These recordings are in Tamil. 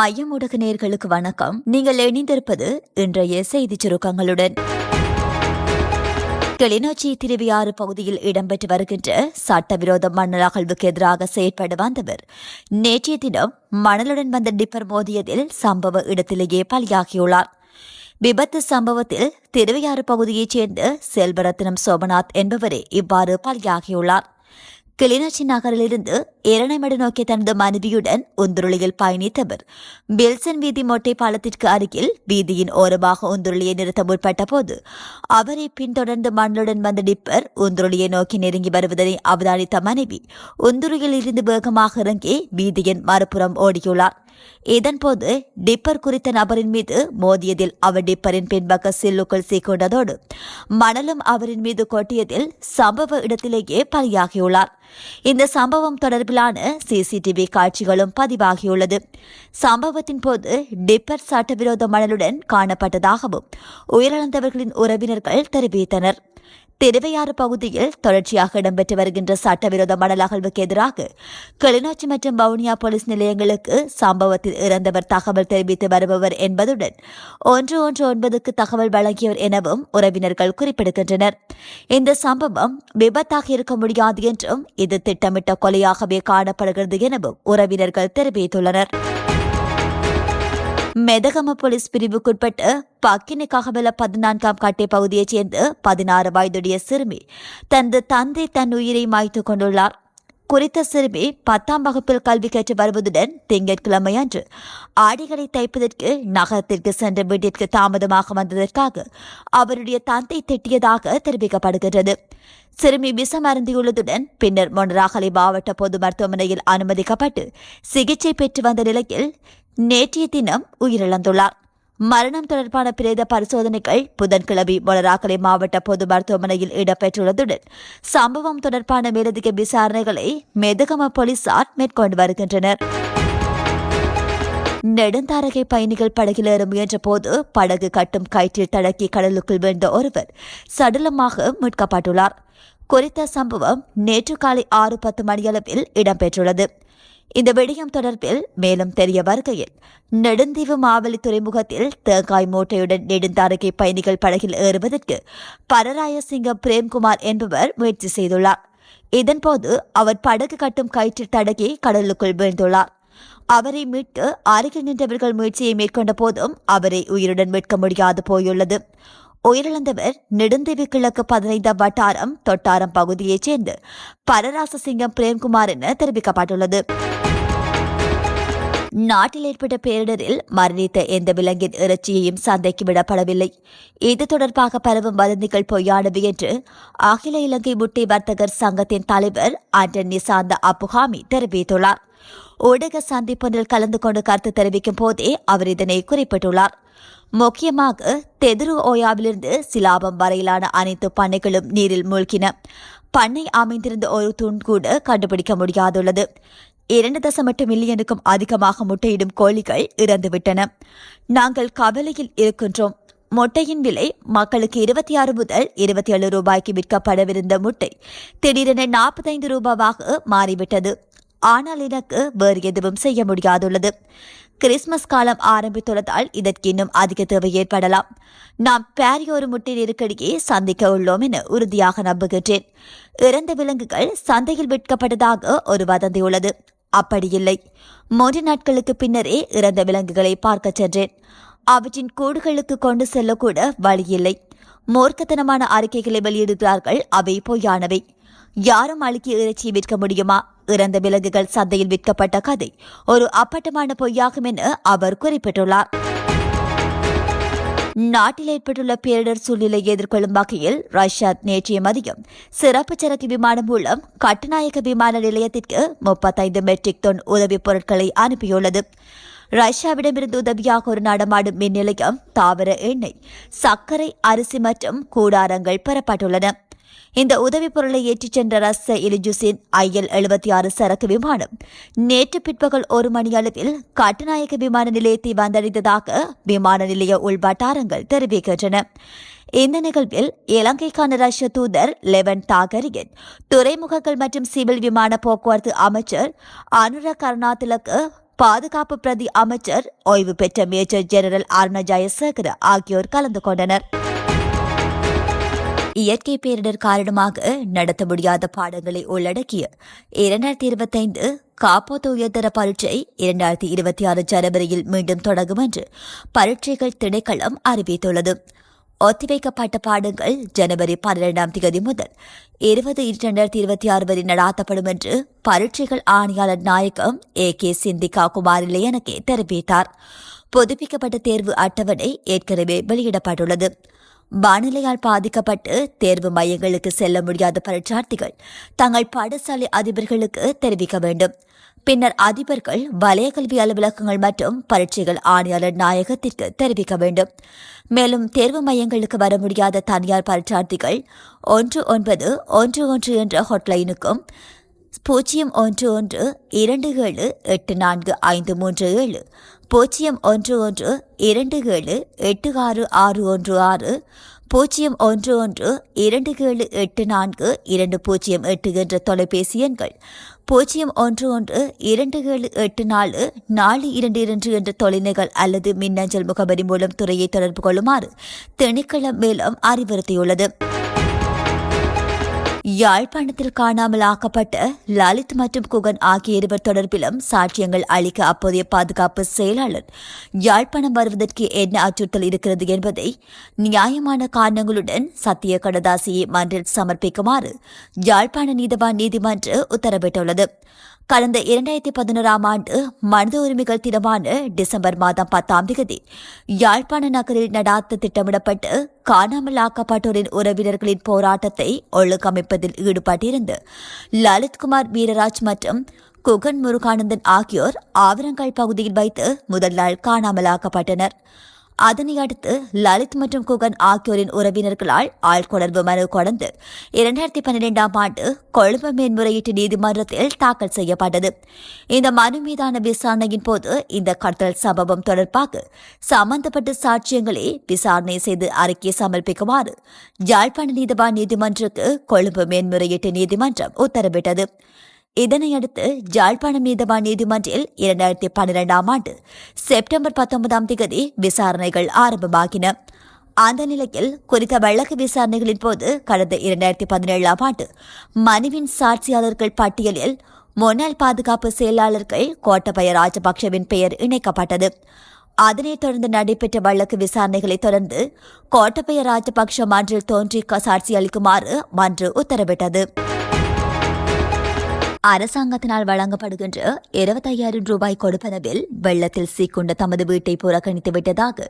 மையம் ஊடக நேர்களுக்கு வணக்கம். நீங்கள் இணைந்திருப்பது இன்றைய செய்திச் சுருக்கங்களுடன். கிளிநொச்சி திருவியாறு பகுதியில் இடம்பெற்று வருகின்ற சட்டவிரோத மணல் அகழ்வுக்கு எதிராக செயற்பட வந்தவர். நேற்றைய தினம் மணலுடன் வந்த டிப்பர் மோதியதில் சம்பவ இடத்திலேயே பலியாகியுள்ளார். விபத்து சம்பவத்தில் திருவையாறு பகுதியைச் சேர்ந்த செல்வரத்னம் சோமநாத் என்பவரே இவ்வாறு பலியாகியுள்ளார். கிளிநொச்சி நகரிலிருந்து இரணைமடு நோக்கி தனது மனைவியுடன் உந்துருளியில் பயணித்தவர் பில்சன் வீதி மொட்டை பாலத்திற்கு அருகில் வீதியின் ஓரமாக உந்துருளியை நிறுத்த முற்பட்ட போது அவரை பின்தொடர்ந்து மண்ணுடன் வந்த டிப்பர் உந்துருளியை நோக்கி நெருங்கி வருவதனை அவதானித்த மனைவி உந்துருளியில் இருந்து வேகமாக இறங்கி வீதியின் மறுபுறம் ஓடியுள்ளார். இதன்போது டிப்பர் குறித்த நபரின் மீது மோதியதில் அவர் டிப்பரின் பின்பக்க சில்லுக்குள் சீக்கொண்டதோடு மணலும் அவரின் மீது கொட்டியதில் சம்பவ இடத்திலேயே பலியாகியுள்ளார். இந்த சம்பவம் தொடர்பிலான சிசிடிவி காட்சிகளும் பதிவாகியுள்ளது. சம்பவத்தின் போது டிப்பர் சட்டவிரோத மணலுடன் காணப்பட்டதாகவும் உயிரிழந்தவர்களின் உறவினர்கள் தெரிவித்தனர். திருவையாறு பகுதியில் தொடர்ச்சியாக இடம்பெற்று வருகின்ற சட்டவிரோத மணல் அகழ்வுக்கு எதிராக கிளிநொச்சி மற்றும் வவுனியா போலீஸ் நிலையங்களுக்கு சம்பவத்தில் இறந்தவர் தகவல் தெரிவித்து வருபவர் என்பதுடன் ஒன்று ஒன்று ஒன்பதுக்கு தகவல் வழங்கியவர் எனவும் உறவினர்கள் குறிப்பிடுகின்றனர். இந்த சம்பவம் விபத்தாக இருக்க முடியாது என்றும் இது திட்டமிட்ட கொலையாகவே காணப்படுகிறது எனவும் உறவினர்கள் தெரிவித்துள்ளனர். மெதகம போலீஸ் பிரிவுக்குட்பட்ட பக்கினி பதினான்காம் கட்டை பகுதியைச் சேர்ந்த பதினாறு வயதுடைய சிறுமி தனது தந்தை தன் உயிரை மாய்த்துக் கொண்டுள்ளார். குறித்த சிறுமி பத்தாம் வகுப்பில் கல்வி கற்று வருவதுடன் திங்கட்கிழமை அன்று ஆடைகளை தைப்பதற்கு நகரத்திற்கு சென்ற வீட்டிற்கு தாமதமாக வந்ததற்காக அவருடைய தந்தை திட்டியதாக தெரிவிக்கப்படுகிறது சிறுமி விஷம் அருந்தியுள்ளதுடன் பின்னர் மொனராகலை மாவட்ட பொது மருத்துவமனையில் அனுமதிக்கப்பட்டு சிகிச்சை பெற்று வந்த நிலையில் நேற்றைய தினம் உயிரிழந்துள்ளார். மரணம் தொடர்பான பிரேத பரிசோதனைகள் புதன்கிழமை மொளராக்கலை மாவட்ட பொது மருத்துவமனையில் இடம்பெற்றுள்ளதுடன் சம்பவம் தொடர்பான மேலதிக விசாரணைகளை மெதகம போலீசார் மேற்கொண்டு வருகின்றனர். நெடுந்தாரகை பயணிகள் படகில் ஏற முயன்ற போது படகு கட்டும் கயிற்றில் தடக்கி கடலுக்குள் வீழ்ந்த ஒருவர் சடலமாக மீட்கப்பட்டுள்ளார். குறித்த சம்பவம் நேற்று காலை ஆறு பத்து மணியளவில் இடம்பெற்றுள்ளது. இந்த விடயம் தொடர்பில் மேலும் தெரிய வருகையில் நெடுந்தீவு மாவலி துறைமுகத்தில் தேங்காய் மூட்டையுடன் நெடுந்தாரகை பயணிகள் படகில் ஏறுவதற்கு பரராயசிங்கம் பிரேம்குமார் என்பவர் முயற்சி செய்துள்ளார். இதன்போது அவர் படகு கட்டும் கயிற்றில் தடகி கடலுக்குள் வீழ்ந்துள்ளார். அவரை மீட்க அருகில் நின்றவர்கள் முயற்சியை மேற்கொண்ட போதும் அவரை உயிருடன் மீட்க முடியாது போயுள்ளது. உயிரிழந்தவர் நெடுந்தீவு கிழக்கு பதினைந்தாம் வட்டாரம் தொட்டாரம் பகுதியைச் சேர்ந்து பரராசசிங்கம் பிரேம்குமார் என தெரிவிக்கப்பட்டுள்ளது. நாட்டில் ஏற்பட்ட பேரிடரில் மரணித்த எந்த விலங்கின் இறைச்சியையும் சந்தைக்கு விடப்படவில்லை. இது தொடர்பாக பரவும் வதந்திகள் பொய்யானவை என்று அகில இலங்கை முட்டை வர்த்தகர் சங்கத்தின் தலைவர் ஆண்டன் நிசாந்த அப்புகாமி தெரிவித்துள்ளார். ஊடக சந்திப்பொன்றில் கலந்து கொண்டு கருத்து தெரிவிக்கும் போதே அவர் இதனை குறிப்பிட்டுள்ளார். முக்கியமாக தெதுரு ஓயாவிலிருந்து சிலாபம் வரையிலான அனைத்து பண்ணைகளும் நீரில் மூழ்கின. பண்ணை அமைந்திருந்த ஒரு தூண் கூட கண்டுபிடிக்க முடியாதுள்ளது. இரண்டு தசம் எட்டு மில்லியனுக்கும் அதிகமாக முட்டையிடும் கோழிகள் இறந்துவிட்டன. நாங்கள் கவலையில் இருக்கின்றோம். முட்டையின் விலை மக்களுக்கு இருபத்தி ஆறு முதல் இருபத்தி ஏழு ரூபாய்க்கு விற்கப்படவிருந்த முட்டை திடீரென நாற்பத்தைந்து ரூபாவாக மாறிவிட்டது. ஆனால் எனக்கு வேறு எதுவும் செய்ய முடியாதுள்ளது. கிறிஸ்துமஸ் காலம் ஆரம்பித்துள்ளதால் இதற்கு இன்னும் அதிக தேவை ஏற்படலாம். நாம் பாரிய ஒரு முட்டை நெருக்கடியை சந்திக்க உள்ளோம் என உறுதியாக நம்புகின்றேன். இறந்த விலங்குகள் சந்தையில் விற்கப்பட்டதாக ஒரு வதந்தி உள்ளது. அப்படியில்லை. மூன்று நாட்களுக்கு பின்னரே இறந்த விலங்குகளை பார்க்கச் சென்றேன். அவற்றின் கூடுகளுக்கு கொண்டு செல்லக்கூட வழியில்லை. மூர்க்கத்தனமான அறிக்கைகளை வெளியிடுகிறார்கள் அவை பொய்யானவை. யாரும் அழுக்கி இறைச்சி விற்க முடியுமா? இறந்த விலங்குகள் சந்தையில் விற்கப்பட்ட கதை ஒரு அப்பட்டமான பொய்யாகும் என அவர் குறிப்பிட்டுள்ளார். நாட்டில் ஏற்பட்டுள்ள பேரிடர் சூழ்நிலையை எதிர்கொள்ளும் வகையில் ரஷ்யா நேற்றைய மதியம் சிறப்பு சரக்கு விமானம் மூலம் கட்டுநாயக்க விமான நிலையத்திற்கு முப்பத்தைந்து மெட்ரிக் டன் உதவிப் பொருட்களை அனுப்பியுள்ளது. ரஷ்யாவிடமிருந்து உதவியாக ஒரு நடமாடும் மின் நிலையம் தாவர எண்ணெய் சர்க்கரை அரிசி மற்றும் கூடாரங்கள் பெறப்பட்டுள்ளன. இந்த உதவிப் பொருளை ஏற்றிச் சென்ற ரஷ்ய இலிஜுசின் ஐஎல் எழுபத்தி ஆறு சரக்கு விமானம். நேற்று பிற்பகல் ஒரு மணி அளவில் கட்டுநாயக்க விமான நிலையத்தை வந்தடைந்ததாக விமான நிலைய உள் வட்டாரங்கள் தெரிவிக்கின்றன. இந்த நிகழ்வில் இலங்கைக்கான ரஷ்ய தூதர் லெவன் தாகரியன் துறைமுகங்கள் மற்றும் சிவில் விமான போக்குவரத்து அமைச்சர் அனுர கருணாதிலக்கு பாதுகாப்பு பிரதி அமைச்சர் ஓய்வு பெற்ற மேஜர் ஜெனரல் அருண ஜெயசேகர ஆகியோர் கலந்து கொண்டனர். இயற்கை பேரிடர் காரணமாக நடத்த முடியாத பாடங்களை உள்ளடக்கிய இரண்டாயிரத்தி இருபத்தைந்து காப்போத்து உயர்தர பரீட்சை இரண்டாயிரத்தி இருபத்தி ஆறு ஜனவரியில் மீண்டும் தொடங்கும் என்று பரீட்சைகள் திணைக்களம் அறிவித்துள்ளது. ஒத்திவைக்கப்பட்ட பாடங்கள் ஜனவரி பன்னிரெண்டாம் தேதி முதல் இருபது இரண்டாயிரத்தி இருபத்தி ஆறு வரை நடாத்தப்படும் என்று பரீட்சைகள் ஆணையாளர் நாயகம் ஏ கே சிந்திகா குமாரிலே எனக்கு தெரிவித்தார். புதுப்பிக்கப்பட்ட தேர்வு அட்டவணை ஏற்கனவே வெளியிடப்பட்டுள்ளது. வானிலையால் பாதிக்கப்பட்டு தேர்வு மையங்களுக்கு செல்ல முடியாத பரீட்சார்த்திகள் தங்கள் பாடசாலை அதிபர்களுக்கு தெரிவிக்க வேண்டும். பின்னர் அதிபர்கள் வலய கல்வி அலுவலகங்கள் மற்றும் பரீட்சைகள் ஆணையாளர் நாயகத்திற்கு தெரிவிக்க வேண்டும். மேலும் தேர்வு மையங்களுக்கு வர முடியாத தனியார் பரீட்சார்த்திகள் ஒன்று ஒன்பது ஒன்று ஒன்று என்ற ஹாட்லைனுக்கும் பூஜ்ஜியம் ஒன்று ஒன்று இரண்டு ஏழு எட்டு நான்கு ஐந்து மூன்று ஏழு பூஜ்ஜியம் ஒன்று ஒன்று இரண்டு ஏழு எட்டு ஆறு ஆறு ஒன்று ஆறு பூஜ்ஜியம் ஒன்று ஒன்று இரண்டு ஏழு எட்டு நான்கு இரண்டு பூஜ்ஜியம் எட்டு என்ற தொலைபேசி எண்கள் பூஜ்ஜியம் ஒன்று ஒன்று இரண்டு ஏழு எட்டு நாலு நாலு இரண்டு இரண்டு என்ற தொலைநகல் அல்லது மின்னஞ்சல் முகவரி மூலம் துறையை தொடர்பு கொள்ளுமாறு திணைக்களம் மேலும் அறிவுறுத்தியுள்ளது. யாழ்ப்பாணத்தில் காணாமல் ஆக்கப்பட்ட லலித் மற்றும் குகன் ஆகிய இருவர் தொடர்பிலும் சாட்சியங்கள் அளிக்க அப்போதைய பாதுகாப்பு செயலாளர் யாழ்ப்பாணம் வருவதற்கு என்ன அச்சுறுத்தல் இருக்கிறது என்பதை நியாயமான காரணங்களுடன் சத்திய கடதாசியை மன்றில் சமர்ப்பிக்குமாறு யாழ்ப்பாண நீதவான் நீதிமன்று உத்தரவிட்டுள்ளது. கடந்த இரண்டாயிரத்தி பதினோராம் ஆண்டு மனித உரிமைகள் தினமான டிசம்பர் மாதம் பத்தாம் தேதி யாழ்ப்பாண நகரில் நடாத்த திட்டமிடப்பட்டு காணாமல் ஆக்கப்பட்டோரின் உறவினர்களின் போராட்டத்தை ஒழுக்கமைப்பதில் ஈடுபட்டிருந்து லலித்குமார் வீரராஜ் மற்றும் குகன் முருகானந்தன் ஆகியோர் ஆவரங்கால் பகுதியில் வைத்து முதல் நாள் காணாமல் அதனை அடுத்து லலித் மற்றும் குகன் ஆகியோரின் உறவினர்களால் ஆள்கொடர்பு மனு கொடந்து இரண்டாயிரத்தி பன்னிரெண்டாம் ஆண்டு கொழும்பு மேன்முறையீட்டு நீதிமன்றத்தில் தாக்கல் செய்யப்பட்டது. இந்த மனு மீதான விசாரணையின் போது இந்த கடத்தல் சம்பவம் தொடர்பாக சம்பந்தப்பட்ட சாட்சியங்களை விசாரணை செய்து அறிக்கை சமர்ப்பிக்குமாறு யாழ்ப்பாண நீதிவான் நீதிமன்றத்துக்கு கொழும்பு மேன்முறையீட்டு நீதிமன்றம் உத்தரவிட்டது. இதனையடுத்து ஜாழ்ப்பாணம் நீதவான் நீதிமன்றில் இரண்டாயிரத்தி பன்னிரெண்டாம் ஆண்டு செப்டம்பர் பத்தொன்பதாம் திகதி விசாரணைகள் ஆரம்பமாகின. அந்த நிலையில் குறித்த வழக்கு விசாரணைகளின் போது கடந்த இரண்டாயிரத்தி பதினேழாம் ஆண்டு மனுவின் சாட்சியாளர்கள் பட்டியலில் முன்னாள் பாதுகாப்பு செயலாளர்கள் கோட்டபய ராஜபக்சவின் பெயர் இணைக்கப்பட்டது. அதனைத் தொடர்ந்து நடைபெற்ற வழக்கு விசாரணைகளை தொடர்ந்து கோட்டபய ராஜபக்ஷ மன்றில் தோன்றி சாட்சி அளிக்குமாறு மன்று உத்தரவிட்டது. அரசாங்கத்தினால் வழங்கப்படுகின்ற இருபத்தையாயிரம் ரூபாய் கொடுப்பனவில் வெள்ளத்தில் சீக்குண்ட தமது வீட்டை புறக்கணித்து விட்டதாக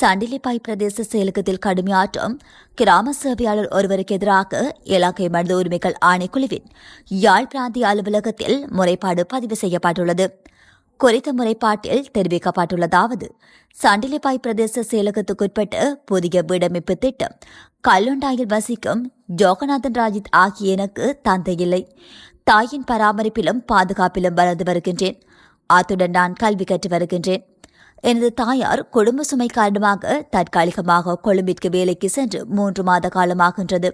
சண்டிலிப்பாய் பிரதேச செயலகத்தில் கடுமையாற்றும் கிராம சேவையாளர் ஒருவருக்கு எதிராக இலங்கை மனித உரிமைகள் ஆணைக்குழுவின் யாழ் பிராந்திய அலுவலகத்தில் முறைப்பாடு பதிவு செய்யப்பட்டுள்ளது. குறித்த முறைப்பாட்டில் தெரிவிக்கப்பட்டுள்ளதாவது சண்டிலிப்பாய் பிரதேச செயலகத்துக்குட்பட்ட புதிய வீடமைப்பு திட்டம் கல்லுண்டாயில் வசிக்கும் ஜோகநாதன் ராஜித் ஆகிய எனக்கு தந்தையில்லை. தாயின் பராமரிப்பிலும் பாதுகாப்பிலும் வளர்ந்து வருகின்றேன். அத்துடன் நான் கல்வி கற்று வருகின்றேன். எனது தாயார் குடும்ப சுமை காரணமாக தற்காலிகமாக கொழும்பிற்கு வேலைக்கு சென்று மூன்று மாத காலமாகின்றது.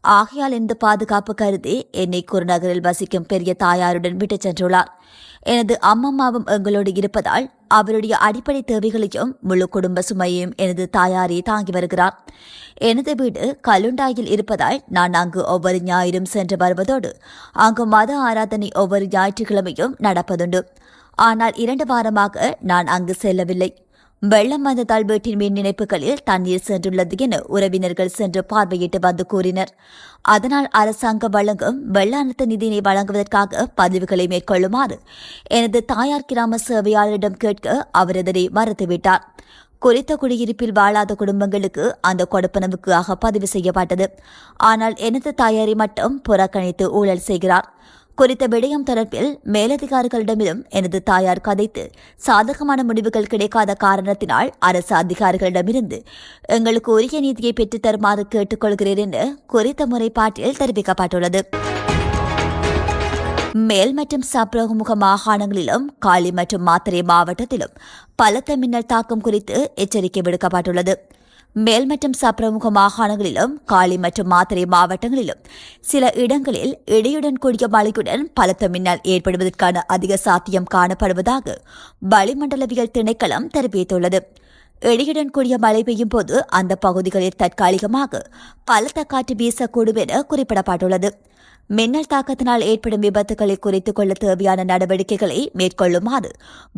ஆகையால் இந்த பாதுகாப்பு கருதி என்னை குருநகரில் வசிக்கும் பெரிய தாயாருடன் விட்டுச் சென்றுள்ளார். எனது அம்மம்மாவும் எங்களோடு இருப்பதால் அவருடைய அடிப்படை தேவைகளையும் முழு குடும்ப சுமையையும் எனது தாயாரே தாங்கி வருகிறார். எனது வீடு கலுண்டாயில் இருப்பதால் நான் அங்கு ஒவ்வொரு ஞாயிறும் சென்று வருவதோடு அங்கு மத ஆராதனை ஒவ்வொரு ஞாயிற்றுக்கிழமையும் நடப்பதுண்டு. ஆனால் இரண்டு வாரமாக நான் அங்கு செல்லவில்லை. வெள்ளம் வந்த வீட்டின் மின் இணைப்புகளில் தண்ணீர் சென்றுள்ளது என உறவினர்கள் சென்று பார்வையிட்டு வந்து கூறினர். அதனால் அரசாங்கம் வழங்கும் வெள்ள நிதியினை வழங்குவதற்காக பதிவுகளை மேற்கொள்ளுமாறு எனது தாயார் கிராம சேவையாளரிடம் கேட்க அவர் இதனை மறுத்துவிட்டார். குறித்த குடியிருப்பில் வாழாத குடும்பங்களுக்கு அந்த கொடுப்பனவுக்காக பதிவு செய்யப்பட்டது. ஆனால் எனது தாயாரை மட்டும் புறக்கணித்து ஊழல் செய்கிறார். குறித்த விடயம் தொடர்பில் மேலதிகாரிகளிடமிலும் எனது தாயார் கதைத்து சாதகமான முடிவுகள் கிடைக்காத காரணத்தினால் அரசு அதிகாரிகளிடமிருந்து எங்களுக்கு உரிய நீதியை பெற்றுத் தருமாறு கேட்டுக்கொள்கிறேன் என குறித்த முறைப்பாட்டில் தெரிவிக்கப்பட்டுள்ளது. மேல் மற்றும் சப்ரகமுக மாகாணங்களிலும் காலி மற்றும் மாத்திரை மாவட்டத்திலும் பலத்த மின்னல் தாக்கம் குறித்து எச்சரிக்கை விடுக்கப்பட்டுள்ளது. மேல் மற்றும் சப்ரமுக மாகாணங்களிலும் காலி மற்றும் மாத்திரை மாவட்டங்களிலும். சில இடங்களில் இடியுடன் கூடிய மழையுடன் பலத்த மின்னல் ஏற்படுவதற்கான அதிக சாத்தியம் காணப்படுவதாக வளிமண்டலவியல் திணைக்களம் தெரிவித்துள்ளது. இடியுடன் கூடிய மழை பெய்யும் போது அந்த பகுதிகளில் தற்காலிகமாக பலத்த காற்று வீசக்கூடும் என குறிப்பிடப்பட்டுள்ளது. மின்னல் தாக்கத்தினால் ஏற்படும் விபத்துகளை குறைத்துக் கொள்ள தேவையான நடவடிக்கைகளை மேற்கொள்ளுமாறு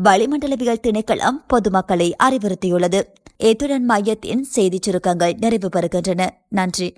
வளிமண்டலவியல் திணைக்களம் பொதுமக்களை அறிவுறுத்தியுள்ளது. இத்துடன் மையத்தின் செய்திச் சுருக்கங்கள் நிறைவு பெறுகின்றன நன்றி.